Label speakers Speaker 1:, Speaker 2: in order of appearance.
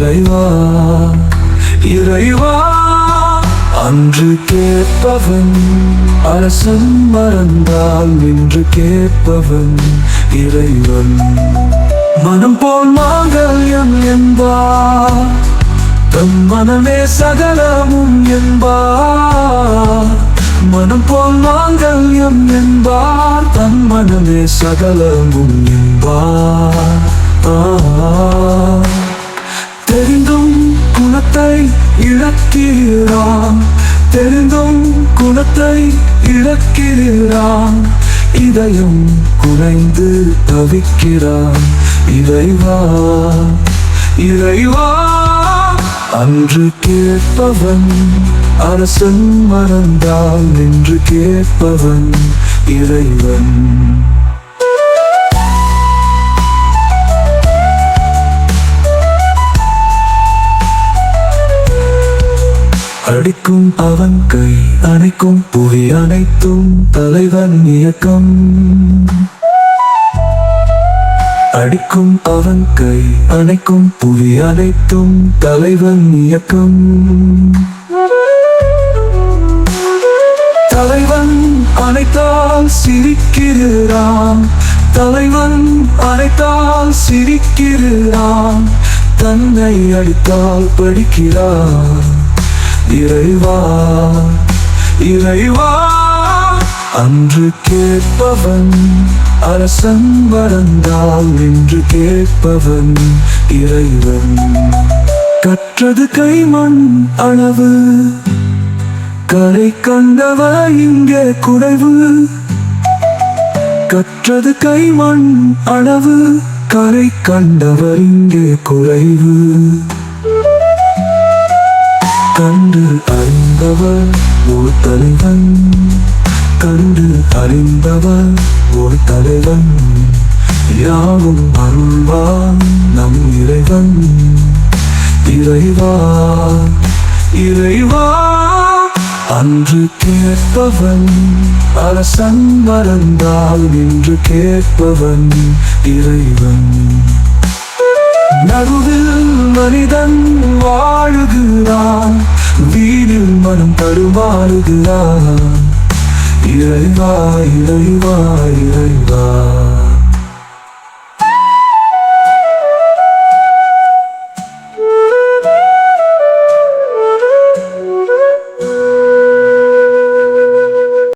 Speaker 1: இறைவா இறைவா. அன்று கேட்பவன் அரசன் மறந்தால் நின்று கேட்பவன் இறைவன். மனம் போல் மாங்கல்யம் என்பா தம் மனமே சகலமும் என்பா மனம் போல் மாங்கல்யம் என்பார் தன் மனமே சகலமும் என்பார். இழக்கிறான். தெரிந்தும் குணத்தை இழக்கிறான். இதயம் குறைந்து தவிக்கிறான். இறைவா இறைவா. அன்று கேட்பவன் அரசன் மறந்தால் நின்று கேட்பவன் இறைவன். அடிக்கும் அவன் கை அணைக்கும் புவி அனைத்தும் தலைவன் இயக்கம். அடிக்கும் அவன் கை அணைக்கும் புவி அனைத்தும் தலைவன் இயக்கம். தலைவன் அனைத்தால் சிரிக்கிறான். தலைவன் அனைத்தால் சிரிக்கிறான். தன்னை அடித்தால் படிக்கிறான். இறைவா இறைவா. அன்று கேட்பவன் அரசன் வளர்ந்தால் நின்று கேட்பவன் இறைவன். கற்றது கைமண் அளவு கரை கண்டவ இங்கே குறைவு. கற்றது கைமண் அளவு கரை கண்டவர் இங்கே குறைவு. கண்டு அறிந்தவர் ஒரு தலைவன். கண்டு அறிந்தவர் ஒரு தலைவன். யாவும் அருள்வான் நம் இறைவன். இறைவா இறைவா அன்று கேட்பவன். அரசன் மறந்தால் நின்று கேட்பவன் இறைவன். நடுவில் மனிதன் வாழுகிறான். வீணில் மனம் தடுமாறுகிறான் இறைவா இறைவா இறைவா.